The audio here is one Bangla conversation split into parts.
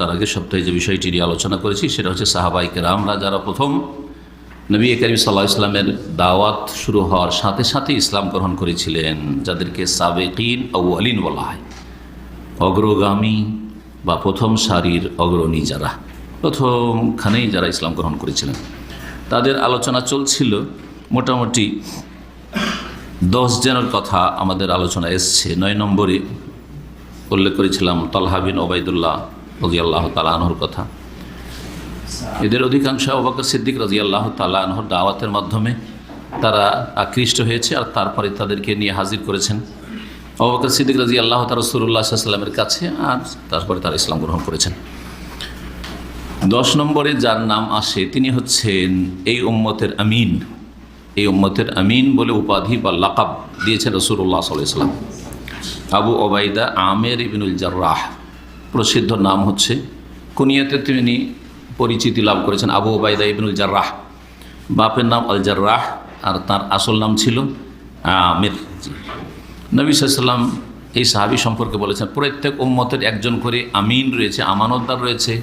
তার আগে সপ্তাহে যে বিষয়টি নিয়ে আলোচনা করেছি, সেটা হচ্ছে সাহাবাইকে রামরা যারা প্রথম নবী করিম সাল্লাহ ইসলামের দাওয়াত শুরু হওয়ার সাথে সাথে ইসলাম গ্রহণ করেছিলেন, যাদেরকে সাবেকিন আউআলিন বলা হয়। অগ্রগামী বা প্রথম সারির অগ্রণী যারা, প্রথমখানেই যারা ইসলাম গ্রহণ করেছিলেন। তাদের আলোচনা চলছিল, মোটামুটি দশ জনের কথা আমাদের আলোচনা এসছে। নয় নম্বরে উল্লেখ করেছিলাম তলহাবিন ওবায়দুল্লাহ রাজি তালাহর কথা। এদের অধিকাংশ অবাকর সিদ্দিক রাজি আল্লাহ তালাহর দাওয়াতের মাধ্যমে তারা আকৃষ্ট হয়েছে আর তারপরে তাদেরকে নিয়ে হাজির করেছেন। অবাকর সিদ্দিক রাজি আল্লাহ তার রসুল্লাহ সাল্লামের কাছে আর তারপরে তারা ইসলাম গ্রহণ করেছেন। দশ নম্বরে যার নাম আসে, তিনি হচ্ছেন এই উম্মতের আমিন। এই উম্মতের আমিন বলে উপাধি বা লাকাব দিয়েছেন রসুল্লাহ সাল্লাম আবু ওবায়দা আমের ইবিনুল জার্রাহ। প্রসিদ্ধ নাম হচ্ছে। কুনিয়াতে তিনি পরিচিতি লাভ করেছেন আবু ওবায়দা ইবিনুল জার্রাহ। বাপের নাম আল জার্রাহ আর তার আসল নাম ছিল আমের। নবী সাল্লাম এই সাহাবি সম্পর্কে বলেছেন, প্রত্যেক উম্মতের একজন করে আমিন রয়েছে, আমানতদার রয়েছে।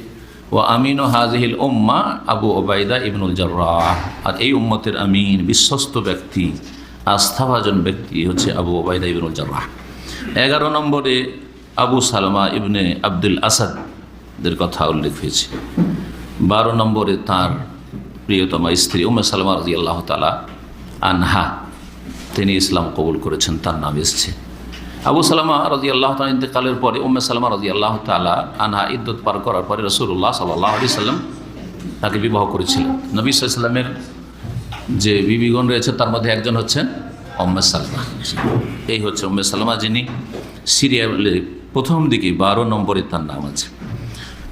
ও আমিন ও হাজহিল উম্মা আবু ওবায়দা ইবনুল জার্রাহ। আর এই উম্মতের আমিন বিশ্বস্ত ব্যক্তি, আস্থাভাজন ব্যক্তি হচ্ছে আবু ওবায়দা ইবনুল জার্রাহ। এগারো নম্বরে আবু সালমা ইবনে আব্দুল আসাদের কথা উল্লেখ হয়েছে। বারো নম্বরে তার প্রিয়তমা স্ত্রী উমে সালমা রাজি আল্লাহ তালা আনহা, তিনি ইসলাম কবুল করেছেন, তার নাম এসছে। আবু সালামা রাজি আল্লাহ তালা ইন্তকালের পরে উম্মে সালামা রাজি আল্লাহ তালা আনহা ইদ্যুৎ পার করার পরে রসুল্লাহ সাল্লাহ আলি সাল্লাম তাকে বিবাহ করেছিলেন। নবী সাল্লামের যে বিবিগণ রয়েছে, তার মধ্যে একজন হচ্ছেন উম্মে সালমা। এই হচ্ছে উম্মে সালমা যিনি সিরিয়ালের প্রথম দিকে বারো নম্বরে তার নাম আছে।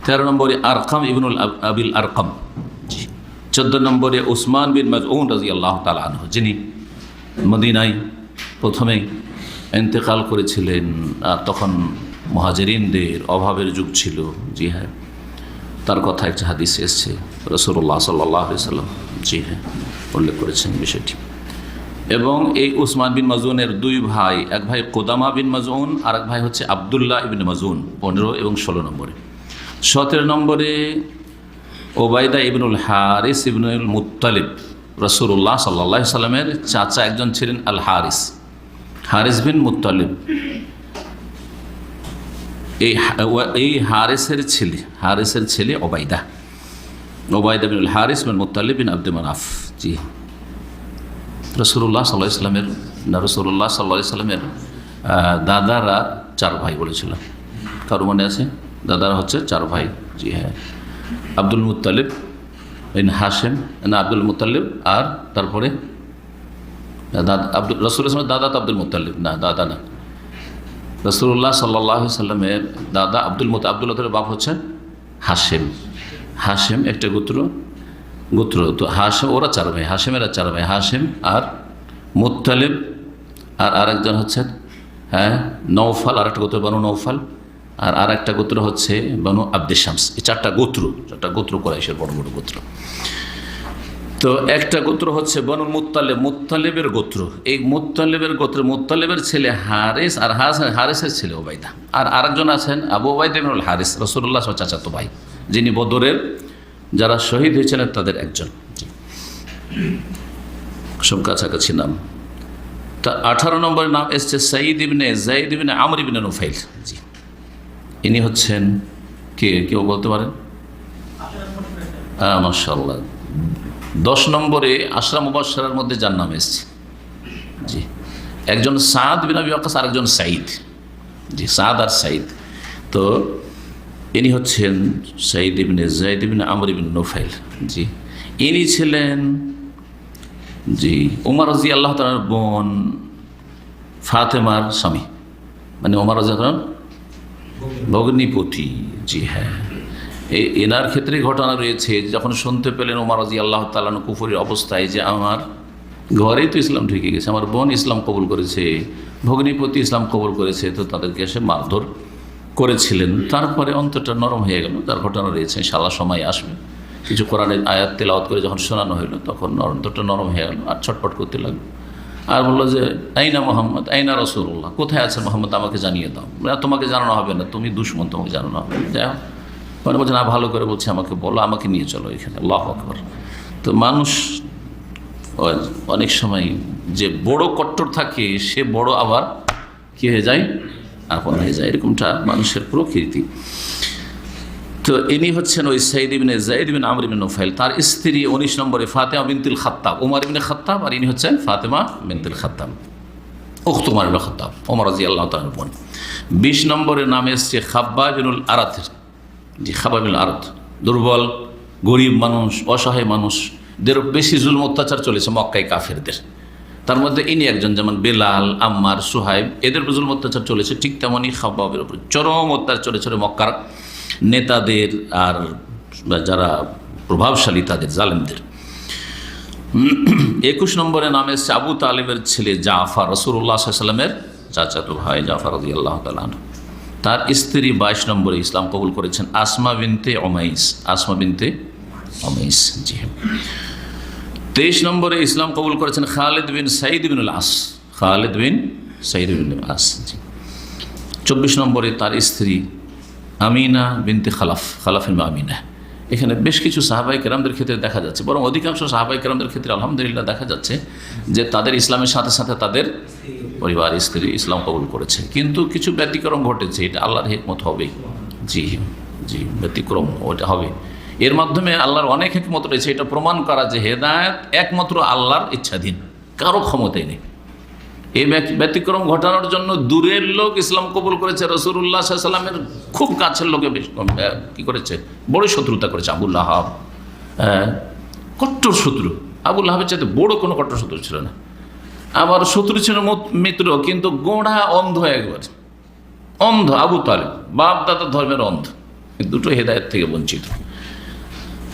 তেরো নম্বরে আরকাম ইবনুল আবিল আরকাম। চোদ্দ নম্বরে উসমান বিন মাজউন রাজি আল্লাহ তালা আনহ, যিনি মদিনায় প্রথমে এন্তেকাল করেছিলেন, আর তখন মহাজেরিনদের অভাবের যুগ ছিল। জি হ্যাঁ। তার কথা একটা হাদিস এসছে রসুল্লাহ সাল্লাহ সাল্লাম জি হ্যাঁ উল্লেখ করেছেন বিষয়টি। এবং এই উসমান বিন মাজুনের দুই ভাই, এক ভাই কোদামা বিন মাজুন আর এক ভাই হচ্ছে আবদুল্লাহ ইবিন মাজুন পনেরো এবং ষোলো নম্বরে। সতেরো নম্বরে ওবায়দা ইবনুল হারিস ইবনুল মুতালিব রসুল্লাহ সাল্লাহ সাল্লামের চাচা একজন ছিলেন আল হারিস। হারিস বিন মুতালিব এই এই হারিসের ছেলে হারিসের ছেলে ওবায়দা। ওবায়দা বিন হারিস বিন মুতালিব বিন আব্দুল মানাফ। জি। রসুল্লাহ সাল্লাহ ইসলামের না রসুল্লাহ সাল্লাহ ইসলামের দাদারা চার ভাই বলেছিল। কারও মনে আছে? দাদারা হচ্ছে চার ভাই। জি হ্যাঁ। আব্দুল মুতালিব ইন হাসেম না, আব্দুল মুতালিব আর তারপরে দাদা, আব্দুল রসুল ইসলামের দাদা তো আব্দুল মুতালিব না, দাদা না। রসুল্লাহ সাল্লাহ সাল্লামের দাদা আব্দুল মুত আব্দুল্লাহের বাপ হচ্ছেন হাসেম হাসেম একটা গোত্র। গোত্র তো হাসেম ওরা চার ভাই হাসেমেরা চার ভাই হাসেম আর মুতালিব আর আরেকজন হচ্ছেন হ্যাঁ নৌফাল আর একটা গোত্র বানু নৌফাল আর আর একটা গোত্র হচ্ছে বানু আব্দে শামস। এই চারটা গোত্র চারটা গোত্র কোরাইশের বড় বড় গোত্র। তো একটা গোত্র হচ্ছে বনুল মুত্তালেব, মুত্তালেবের গোত্র। এই মুত্তালেবের গোত্র, মুত্তালেবের ছেলে হারিস আর হাস, হারিসের ছেলে ওবায়দা। আর আরেকজন আছেন, আবু ওবায়দা হারিস রসুল্লাহ চাচাতো ভাই, যিনি বদরের যারা শহীদ হয়েছিলেন তাদের একজন। সব কাছাকাছি নাম। তা আঠারো নম্বরের নাম এসছে সঈদ ইবনে জাইদ ইবনে আমর ইবনে নুফাইল। জি। ইনি হচ্ছেন কে? কেউ বলতে পারেন? হ্যাঁ দশ নম্বরে আশরা মুবাসার মধ্যে যার নাম এসছে। জি। একজন সাদ বিন আবি আর একজন সাইদ। জি, সাদ আর সাইদ। তো ইনি হচ্ছেন সাইদ ইবনে জাইদ ইবনে আমর ইবিন নোফাইল। জি। ইনি ছিলেন, জি, উমর রাজি আল্লাহ তালার বোন ফাতেমার স্বামী। মানে উমর রাজি আল্লাহ ভগ্নিপতি। জি হ্যাঁ। এনার ক্ষেত্রে ঘটনা রয়েছে, যখন শুনতে পেলেন ওমর রাজি আল্লাহ তালান কুফুরের অবস্থায় যে আমার ঘরেই তো ইসলাম ঢুকে গেছে, আমার বোন ইসলাম কবুল করেছে, ভগ্নিপতি ইসলাম কবুল করেছে, তো তাদেরকে এসে মারধর করেছিলেন, তারপরে অন্তরটা নরম হয়ে গেল, তার ঘটনা রয়েছে সালা সময় আসবে। কিছু কোরআনের আয়াত তেলাওয়াত করে যখন শোনানো হলো তখন অন্তরটা নরম হয়ে গেল আর ছটপট করতে লাগল। আর বলল যে, আইনা মোহাম্মদ, আইনা রসুল্লাহ কোথায় আছে মোহাম্মদ, আমাকে জানিয়ে দাও। তোমাকে জানানো হবে না, তুমি দুশ্মন, তোমাকে জানানো হবে। যাই হোক মানে বলছে, না, ভালো করে বলছে, আমাকে বলো, আমাকে নিয়ে চলো এখানে, আল্লাহ আকবর। তো মানুষ অনেক সময় যে বড় কট্টর থাকে, সে বড় আবার কি হয়ে যায়? আপন হয়ে যায়। এরকমটা মানুষের প্রকৃতি। তো ইনি হচ্ছেন ওই সাইদ ইবিন জাইদ বিন আমর ইবিন নোফাইল। তার স্ত্রী উনিশ নম্বরে ফাতেমা বিনতুল খাত্তাব। ওমর ইবিন খাত্তাব আর ইনি হচ্ছেন ফাতেমা বিনতুল খাত্তাব। উখত উমর ইবিন খাত্তাব ওমর রাজি আল্লাহ তালার বোন। বিশ নম্বরে নামে এসছে খাব্বা বিনুল আরাতের জি খাবা বিনুল আরাত দুর্বল, গরিব মানুষ, অসহায় মানুষদের বেশি জুলম অত্যাচার চলেছে মক্কাই কাফেরদের। তার মধ্যে ইনি একজন যেমন বেলাল, আম্মার, সুহাইব, এদের উপর অত্যাচার চলেছে, ঠিক তেমনই খাব্বাবের উপর। চরম অত্যাচার চলেছে মক্কার নেতাদের আর যারা প্রভাবশালী তাদের জালেমদের। একুশ নম্বরে নাম এসছে আবু তালেবের ছেলে জাফার রসুল্লাহ সাল্লামের চাচাতো ভাই জাফার রদি আল্লাহ তার স্ত্রী বাইশ নম্বরে ইসলাম কবুল করেছেন আসমা বিনতে অমাইস আসমা বিনতে অমাইস জি। তেইশ নম্বরে ইসলাম কবুল করেছেন খালেদ বিন সাইদ বিন আস। খালেদ বিন সাইদ বিন আস, জি। চব্বিশ নম্বরে তার স্ত্রী আমিনা বিনতে খালাফ খালাফিন আমিনা এখানে বেশ কিছু সাহাবাই কেরামদের ক্ষেত্রে দেখা যাচ্ছে, বরং অধিকাংশ সাহাবাই কেরামদের ক্ষেত্রে আলহামদুলিল্লাহ দেখা যাচ্ছে যে তাদের ইসলামের সাথে সাথে তাদের পরিবার, স্ত্রী ইসলাম কবুল করেছে। কিন্তু কিছু ব্যতিক্রম ঘটেছে, এটা আল্লাহর হেকমত হবেই। জি জি, ব্যতিক্রম ওটা হবে। এর মাধ্যমে আল্লাহর অনেক হেকমত রয়েছে এটা প্রমাণ করা যে হেদায়ত একমাত্র আল্লাহর ইচ্ছাধীন কারও ক্ষমতাই নেই। এই ব্যতিক্রম ঘটানোর জন্য দূরের লোক ইসলাম কবুল করেছে রসুল্লাহ সাল্লামের খুব কাছের লোকে কি করেছে? বড় শত্রুতা করেছে আবুল হ্যাঁ, কট্টর শত্রু। আবুল আহাবের চাইতে বড় কোনো কট্টর শত্রু ছিল না। আবার শত্রু ছিল মিত্র কিন্তু গোড়া অন্ধ একবার। অন্ধ আবু তালেব বাপ দাদা ধর্মের অন্ধ দুটো হেদায়ত থেকে বঞ্চিত।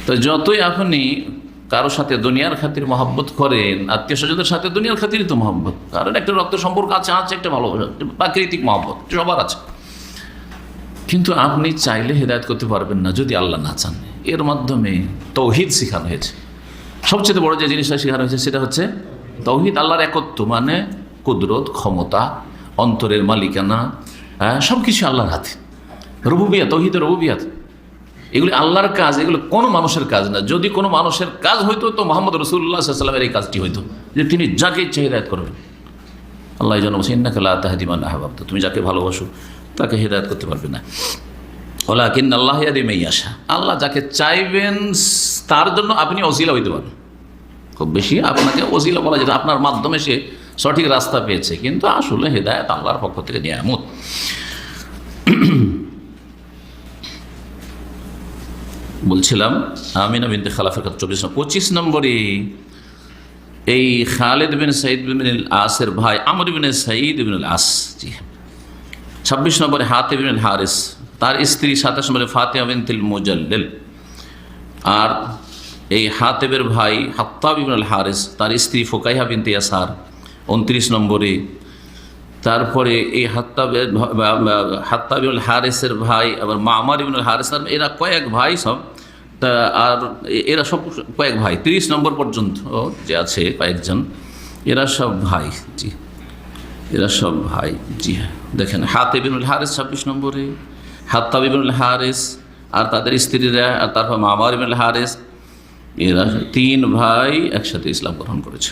তো যতই আপনি কারও সাথে দুনিয়ার খাতির মহব্বত করেন, আত্মীয় স্বজনদের সাথে দুনিয়ার খাতিরই তো মহব্বত। কারণ একটা রক্ত সম্পর্ক আছে আছে একটা ভালোবাসা প্রাকৃতিক মহব্বত সবার আছে। কিন্তু আপনি চাইলে হেদায়ত করতে পারবেন না যদি আল্লাহ না চান। এর মাধ্যমে তৌহিদ শেখানো হয়েছে। সবচেয়ে বড় যে জিনিসটা শেখানো হয়েছে সেটা হচ্ছে তৌহিদ আল্লাহর একত্ব মানে কুদরত, ক্ষমতা, অন্তরের মালিকানা হ্যাঁ সব কিছু আল্লাহর হাতে। রবুবিয়াত, তৌহিদের রবুবিয়াত। এগুলি আল্লাহর কাজ, এগুলো কোনো মানুষের কাজ না। যদি কোনো মানুষের কাজ হইতো, তো মোহাম্মদ রসুল্লাহ সাল্লামের এই কাজটি হইতো। যে তিনি যাকে ইচ্ছে হেদায়ত করবেন। আল্লাহ যেন ইন্নাকে আল্লাহ তাহাদিমান আহবাব তুমি যাকে ভালোবাসো, তাকে হেদায়ত করতে পারবে না। ওলা কিন আল্লাহ মেই আসা আল্লাহ যাকে চাইবেন, তার জন্য আপনি অজিলা হইতে পারেন খুব বেশি আপনাকে অজিলা বলা যেটা আপনার মাধ্যমে সে সঠিক রাস্তা পেয়েছে। কিন্তু আসলে হেদায়ত আল্লাহর পক্ষ থেকে নিয়ামত। বলছিলাম, আমিনা বিনতে খালাফের কথা চব্বিশ নম্বর, পঁচিশ নম্বরে এই খালেদ বিন সাইদ বিন আসের ভাই আমর বিন সাইদ বিন আস জি। ছাব্বিশ নম্বরে হাতে বিন হারিস, তার স্ত্রী সাতাশ নম্বরে ফাতেমা বিন তিল মুজাল্লিল। আর এই হাতেবের ভাই হাত্তাব ইবনুল হারিস তার স্ত্রী ফোকাইহা বিন ইয়াসার, উনত্রিশ নম্বরে তারপরে এই হাত্তাব ইবনুল হারিসের ভাই, আবার মামার ইবনুল হারিস এরা কয়েক ভাই সব। তা আর এরা সব কয়েক ভাই, তিরিশ নম্বর পর্যন্ত যে আছে কয়েকজন, এরা সব ভাই, জি। এরা সব ভাই, জি। হ্যাঁ দেখেন হাতে বিনুল হারেস ছাব্বিশ নম্বরে, হাত্তাব ইবনুল হারিস, আর তাদের স্ত্রীরা, আর তারপর মামার ইবনুল হারেস, এরা তিন ভাই একসাথে ইসলাম গ্রহণ করেছে।